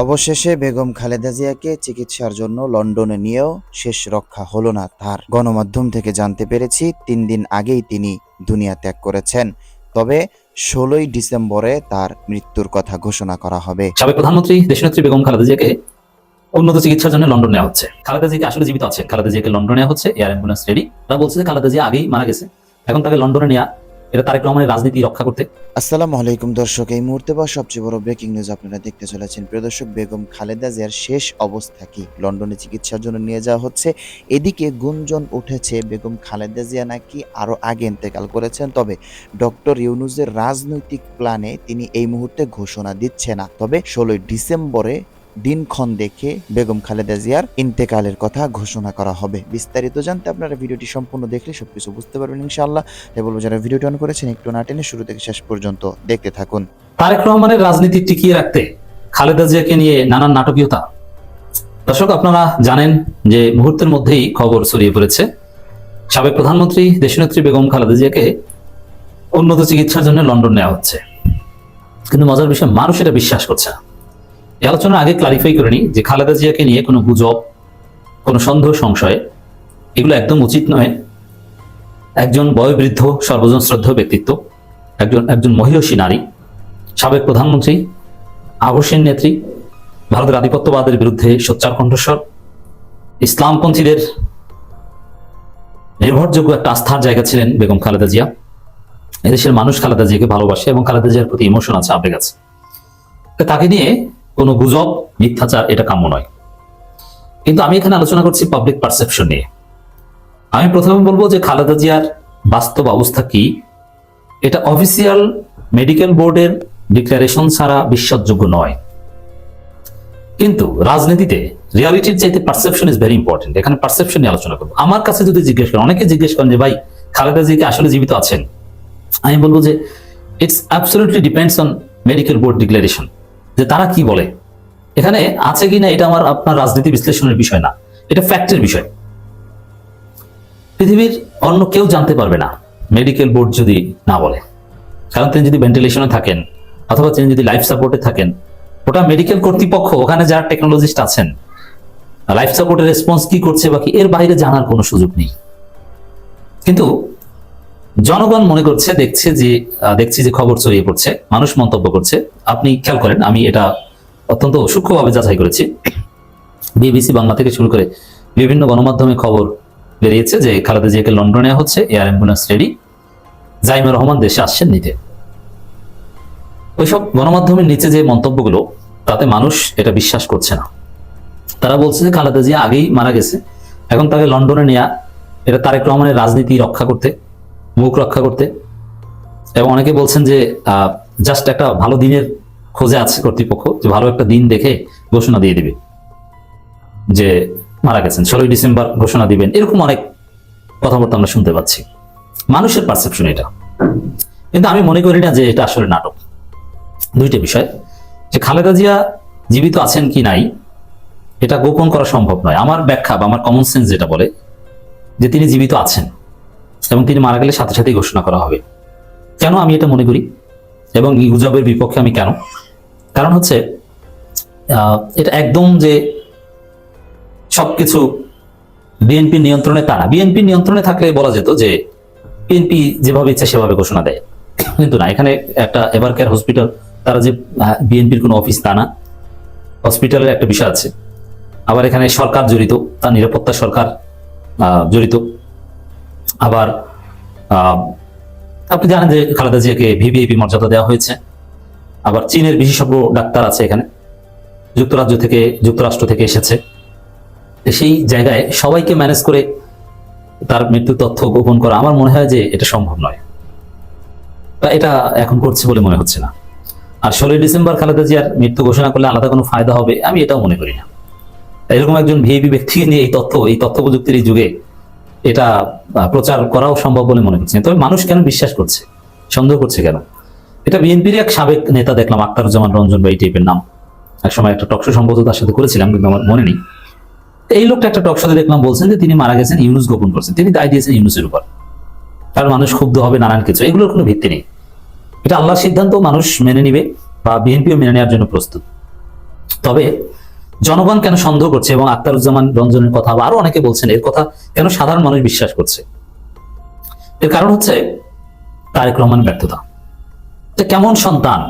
অবশেষে বেগম খালেদা জিয়াকে চিকিৎসার জন্য লন্ডনে নিয়েও শেষ রক্ষা হলো না তার। গণমাধ্যম থেকে জানতে পেরেছি, তিন দিন আগেই তিনি দুনিয়া ত্যাগ করেছেন। তবে ষোলোই ডিসেম্বরে তার মৃত্যুর কথা ঘোষণা করা হবে। সাবেক প্রধানমন্ত্রী, দেশনেত্রী বেগম খালেদা জিয়াকে উন্নত চিকিৎসার জন্য লন্ডন নেওয়া হচ্ছে। খালেদা জিয়াকে আসলে জীবিত আছে খালেদা জিয়াকে লন্ডনে নেওয়া হচ্ছে, এয়ার অ্যাম্বুলেন্স রেডি। তারা বলছে যে খালেদা জিয়া আগেই মারা গেছে। এখন তাকে লন্ডনে নেওয়া এটা তারেক রহমানের রাজনীতি রক্ষা করতে। আসসালামু আলাইকুম দর্শক, এই মুহূর্তে বা সবচেয়ে বড় ব্রেকিং নিউজ আপনারা দেখতে চলেছেন। প্রিয় দর্শক, বেগম খালেদা জিয়ার শেষ অবস্থা কি? লন্ডনে চিকিৎসার জন্য নিয়ে যাওয়া হচ্ছে। এদিকে গুঞ্জন উঠেছে, বেগম খালেদা জিয়া নাকি আরও আগে ইন্তেকাল করেছেন। তবে ডক্টর ইউনুসের রাজনৈতিক প্ল্যানে তিনি এই মুহূর্তে ঘোষণা দিচ্ছে না। তবে ষোলোই ডিসেম্বরে দিনক্ষণ দেখে বেগম খালেদা জিয়ার ইন্তেকালের কথা ঘোষণা করা হবে। বিস্তারিত জানতে আপনারা ভিডিওটি সম্পূর্ণ দেখলে সবকিছু বুঝতে পারবেন ইনশাআল্লাহ। তাই বলব, যারা ভিডিওটি অন করেছেন, একটু না টেনে শুরু থেকে শেষ পর্যন্ত দেখতে থাকুন। তারেক রহমানের রাজনীতি টিকিয়ে রাখতে খালেদা জিয়াকে নিয়ে নানান নাটকীয়তা। দর্শক, আপনারা জানেন যে মুহূর্তের মধ্যেই খবর ছড়িয়ে পড়েছে। সাবেক প্রধানমন্ত্রী, দেশনেত্রী বেগম খালেদা জিয়াকে উন্নত চিকিৎসার জন্য লন্ডন নেওয়া হচ্ছে। কিন্তু মজার বিষয়, মানুষ এটা বিশ্বাস করছে না। এই আলোচনার আগে ক্লারিফাই করে নিই যে খালেদা জিয়াকে নিয়ে কোনো গুজব, কোনো সন্দেহ, সংশয়, এগুলো একদম উচিত নয়। একজন বয়োবৃদ্ধ, সর্বজন শ্রদ্ধেয় ব্যক্তিত্ব, একজন একজন মহিষী নারী, সাবেক প্রধানমন্ত্রী, আবশ্যের নেত্রী, ভারতের আধিপত্যবাদের বিরুদ্ধে সোচ্চার কণ্ঠস্বর, ইসলামপন্থীদের নির্ভরযোগ্য একটা আস্থার জায়গা ছিলেন বেগম খালেদা জিয়া। এদেশের মানুষ খালেদা জিয়াকে ভালোবাসে এবং খালেদা জিয়ার প্রতি ইমোশন আছে, আবেগ আছে। তাকে নিয়ে কোনো গুজব, মিথ্যাচার, এটা কাম্য নয়। কিন্তু আমি এখানে আলোচনা করছি পাবলিক পারসেপশন নিয়ে। আমি প্রথমে বলব যে খালেদা জিয়ার বাস্তব অবস্থা কি? এটা অফিসিয়াল মেডিকেল বোর্ডের ডিক্লারেশন ছাড়া বিশ্বাসযোগ্য নয়। কিন্তু রাজনীতিতে রিয়ালিটির চাইতে পারসেপশন ইজ ভেরি ইম্পর্টেন্ট এখানে পারসেপশন নিয়ে আলোচনা করব। আমার কাছে যদি জিজ্ঞেস করেন, অনেকে জিজ্ঞেস করেন যে, ভাই, খালেদা জিকে আসলে জীবিত আছেন? আমি বলব যে it's absolutely depends on medical board declaration যে তারা কি বলে? এখানে আছে কিনা এটা আমার আপনার রাজনীতি বিশ্লেষণের বিষয় না। এটা ফ্যাক্টের বিষয়। পৃথিবীর অন্য কেউ জানতে পারবে না মেডিকেল বোর্ড যদি না বলে। কারণ তিনি যদি ভেন্টিলেশনে থাকেন, অথবা তিনি যদি লাইফ সাপোর্টে থাকেন, ওটা মেডিকেল কর্তৃপক্ষ, ওখানে যারা টেকনোলজিস্ট আছেন লাইফ সাপোর্টের রেসপন্স কি করছে বাকি এর বাইরে জানার কোনো সুযোগ নেই। কিন্তু জনগণ মনে করছে, দেখছে যে দেখছি যে খবর ছড়িয়ে পড়ছে, মানুষ মন্তব্য করছে। আপনি খেয়াল করেন, আমি এটা অত্যন্ত সূক্ষ্মভাবে যাচাই করেছি। বিবিসি বাংলা থেকে শুরু করে বিভিন্ন গণমাধ্যমে খবর বেরিয়েছে যে খালেদা জিয়াকে লন্ডনে হচ্ছে, air ambulance ready. Zaima Rahman দেশে আসছেন নিতে। ওইসব গণমাধ্যমের নিচে যে মন্তব্যগুলো, তাতে মানুষ এটা বিশ্বাস করছে না। তারা বলছে যে খালেদা জিয়া আগেই মারা গেছে, এখন তাকে লন্ডনে নেয়া, এটা তারেক রহমানের রাজনীতি রক্ষা করতে মুখ রক্ষা করতে। এবং অনেকে বলছেন যে জাস্ট একটা ভালো দিনের খোঁজে আছে কর্তৃপক্ষ, যে ভালো একটা দিন দেখে ঘোষণা দিয়ে দিবে, যে মারা গেছেন। ষোলোই ডিসেম্বর ঘোষণা দিবেন। এরকম অনেক কথাবার্তা আমরা শুনতে পাচ্ছি। মানুষের পারসেপশন এটা। কিন্তু আমি মনে করি না যে এটা আসলে নাটক। দুইটা বিষয়, যে খালেদা জিয়া জীবিত আছেন কি নাই, এটা গোপন করা সম্ভব নয়। আমার ব্যাখ্যা বা আমার কমন সেন্স যেটা বলে, যে তিনি জীবিত আছেন। এবং তিনি মারা গেলে সাথে সাথেই ঘোষণা করা হবে। কেন আমি এটা মনে করি? এবং এই গুজবের বিপক্ষে আমি কেন? কারণ হচ্ছে এটা একদম যে সবকিছু বিএনপি নিয়ন্ত্রণে তা না। বিএনপি নিয়ন্ত্রণে থাকলে বলা যেত যে বিএনপি যেভাবে ইচ্ছা সেভাবে ঘোষণা দেয়। কিন্তু না, এখানে একটা এভার কেয়ার হসপিটাল, তারা যে বিএনপির কোনো অফিস তা না। হসপিটালের একটা বিষয় আছে। আবার এখানে সরকার জড়িত, তার নিরাপত্তা সরকার জড়িত। আবার আপনি জানেন যে খালেদা জিয়াকে ভিভিআইপি মর্যাদা দেওয়া হয়েছে। আবার চীনের বিশেষজ্ঞ ডাক্তার আছে এখানে, যুক্তরাজ্য থেকে, যুক্তরাষ্ট্র থেকে এসেছে। সেই জায়গায় সবাইকে ম্যানেজ করে তার মৃত্যু তথ্য গোপন করা আমার মনে হয় যে এটা সম্ভব নয়। বা এটা এখন করছে বলে মনে হচ্ছে না। আর ষোলোই ডিসেম্বর খালেদা জিয়ার মৃত্যু ঘোষণা করলে আলাদা কোনো ফায়দা হবে, আমি এটাও মনে করি না। এরকম একজন ভিআইপি ব্যক্তিকে নিয়ে এই তথ্য এই তথ্য প্রযুক্তির এই যুগে এটা প্রচার করাও সম্ভব বলে মনে করছি। তবে মানুষ কেন বিশ্বাস করছে? সন্দেহ করছে কেন? এটা বিএনপির এক সাবেক নেতা দেখলাম, আক্তারুজ্জামান রঞ্জন বা এই টাইপের নাম। এক সময় একটা টকশো সম্ভবত তার সাথে করেছিলাম, কিন্তু আমার মনে নেই। এই লোকটা একটা টকশোতে দেখলাম বলছেন যে তিনি মারা গেছেন, ইউনুস গোপন করছেন। তিনি দায় দিয়েছেন ইউনুসের উপর। কারণ মানুষ ক্ষুব্ধ হবে, নানান কিছু। এগুলোর কোনো ভিত্তি নেই। এটা আল্লাহর সিদ্ধান্ত, মানুষ মেনে নিবে বা বিএনপিও মেনে নেওয়ার জন্য প্রস্তুত। তবে জনগণ কেন সন্দেহ করছে এবং আক্তারুজ্জামান রঞ্জনের কথা আরও অনেকে বলছেন, এর কথা কেন সাধারণ মানুষ বিশ্বাস করছে? এর কারণ হচ্ছে তারেক রহমান ব্যর্থতা। কেমন সন্তান?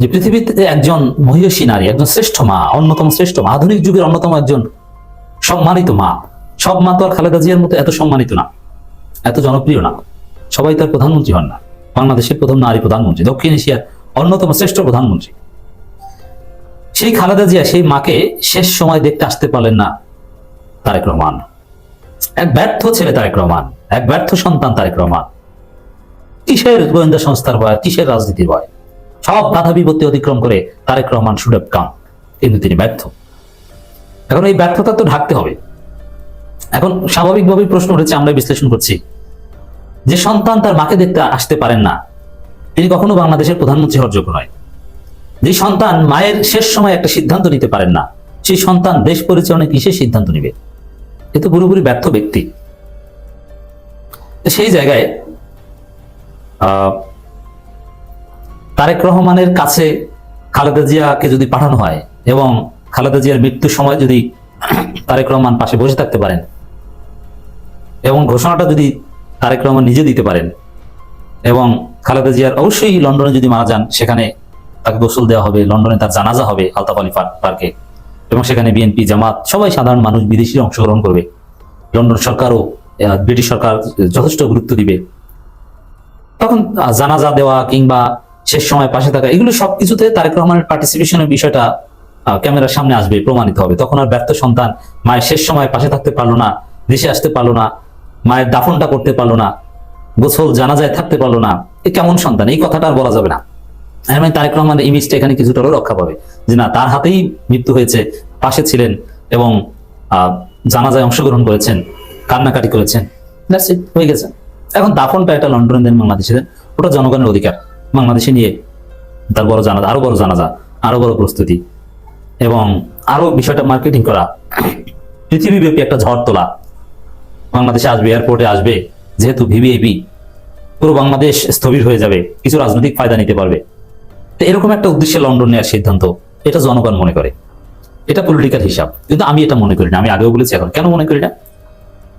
যে পৃথিবীতে একজন মহিষী নারী, একজন শ্রেষ্ঠ মা, অন্যতম শ্রেষ্ঠ মা, আধুনিক যুগের অন্যতম একজন সম্মানিত মা, সব মা তো আর খালেদা জিয়ার মতো এত সম্মানিত না, এত জনপ্রিয় না, সবাই তার প্রধানমন্ত্রী হন না। বাংলাদেশের প্রথম নারী প্রধানমন্ত্রী, দক্ষিণ এশিয়ার অন্যতম শ্রেষ্ঠ প্রধানমন্ত্রী। সেই খালেদা জিয়া সেই মাকে শেষ সময় দেখতে আসতে পারলেন না, তারেক রহমান। এক ব্যর্থ ছেলে তারেক রহমান, এক ব্যর্থ সন্তান তারেক রহমান। কিসের গোয়েন্দা সংস্থার ভয়, কিসের রাজনীতির ভয়? সব বাধা বিপত্তি অতিক্রম করে তারেক রহমান হ্যাভ কাম। কিন্তু তিনি ব্যর্থ। এখন এই ব্যর্থতা তো ঢাকতে হবে। এখন স্বাভাবিকভাবেই প্রশ্ন উঠেছে আমরা বিশ্লেষণ করছি। যে সন্তান তার মাকে দেখতে আসতে পারেন না, তিনি কখনো বাংলাদেশের প্রধানমন্ত্রী হওয়ার যোগ্য নয়। যে সন্তান মায়ের শেষ সময় একটা সিদ্ধান্ত নিতে পারেন না, সেই সন্তান দেশ পরিচালনায় কিসের সিদ্ধান্ত নিবে? এ তো পুরোপুরি ব্যর্থ ব্যক্তি। সেই জায়গায় তারেক রহমানের কাছে খালেদা জিয়াকে যদি পাঠানো হয় এবং খালেদা জিয়ার মৃত্যুর সময় যদি তারেক রহমান পাশে বসে থাকতে পারেন এবং ঘোষণাটা যদি তারেক রহমান নিজে দিতে পারেন এবং খালেদা জিয়ার অবশ্যই লন্ডনে যদি মারা যান, সেখানে তাকে গোসল দেওয়া হবে, লন্ডনে তার জানাজা হবে আলতাফ আলী পার্কে। এবং সেখানে বিএনপি জামাত, সবাই সাধারণ মানুষ বিদেশি অংশগ্রহণ করবে। লন্ডন সরকারও ব্রিটিশ সরকার যথেষ্ট গুরুত্ব দিবে। তখন জানাজা দেওয়া কিংবা শেষ সময় পাশে থাকা, এগুলো সবকিছুতে তারেক রহমানের পার্টিসিপেশনের বিষয়টা ক্যামেরার সামনে আসবে, প্রমাণিত হবে। তখন আর ব্যর্থ সন্তান মায়ের শেষ সময় পাশে থাকতে পারল না, দেশে আসতে পারল না, মায়ের দাফনটা করতে পারল না, গোসল জানাজায় থাকতে পারল না, এ কেমন সন্তান? এই কথাটা আর বলা যাবে না। এর মানে তারেক রহমানের ইমেজটা এখানে কিছুটা রক্ষা পাবে। যে না, তার হাতেই মৃত্যু হয়েছে, পাশে ছিলেন এবং জানাজায় অংশগ্রহণ করেছেন, কান্নাকাটি করেছেন। হয়ে গেছে। এখন দাফনটা একটা লন্ডনে দেন বাংলাদেশে দেন ওটা জনগণের অধিকার। বাংলাদেশে নিয়ে তার বড় জানাজা, আরও বড় জানাজা, আরও বড় প্রস্তুতি। এবং আরও বিষয়টা মার্কেটিং করা। পৃথিবীব্যাপী একটা ঝড় তোলা। বাংলাদেশে আসবে এয়ারপোর্টে আসবে, যেহেতু ভিভিআইপি পুরো বাংলাদেশ স্থবির হয়ে যাবে, কিছু রাজনৈতিক ফায়দা নিতে পারবে। তো এরকম একটা উদ্দেশ্যে লন্ডন নেওয়ার সিদ্ধান্ত, এটা জনগণ মনে করে। এটা পলিটিক্যাল হিসাব। কিন্তু আমি এটা মনে করি না, আমি আগেও বলেছি এখন। কেন মনে করি না?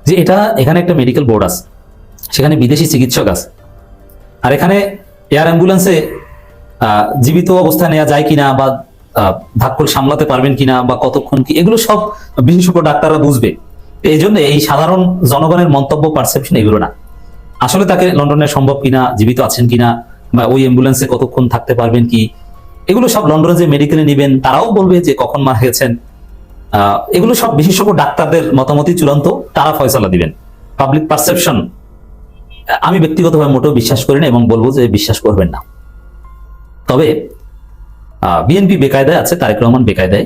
যে এটা, এখানে একটা মেডিকেল বোর্ড আছে, সেখানে বিদেশি চিকিৎসক আছে। আর এখানে এয়ার অ্যাম্বুলেন্সে জীবিত অবস্থায় নেওয়া যায় কিনা বা ধাক্কল সামলাতে পারবেন কিনা বা কতক্ষণ কি, এগুলো সব বিশেষজ্ঞ ডাক্তাররা বুঝবে। এই জন্য এই সাধারণ জনগণের মন্তব্য পারসেপশন এগুলো না। আসলে তাকে লন্ডনে সম্ভব কিনা, জীবিত আছেন কিনা বা ওই অ্যাম্বুলেন্সে কতক্ষণ থাকতে পারবেন কি? এগুলো সব লন্ডনে যে মেডিকেলে নেবেন। তারাও বলবে যে কখন মারা গেছেন এগুলো সব বিশেষজ্ঞ ডাক্তারদের মতামতই চূড়ান্ত। তারা ফয়সলা দিবেন। পাবলিক পারসেপশন আমি ব্যক্তিগতভাবে মোটেও বিশ্বাস করি না এবং বলব যে বিশ্বাস করবেন না। তবে বিএনপি বেকায়দায় আছে, তারেক রহমান বেকায়দায়।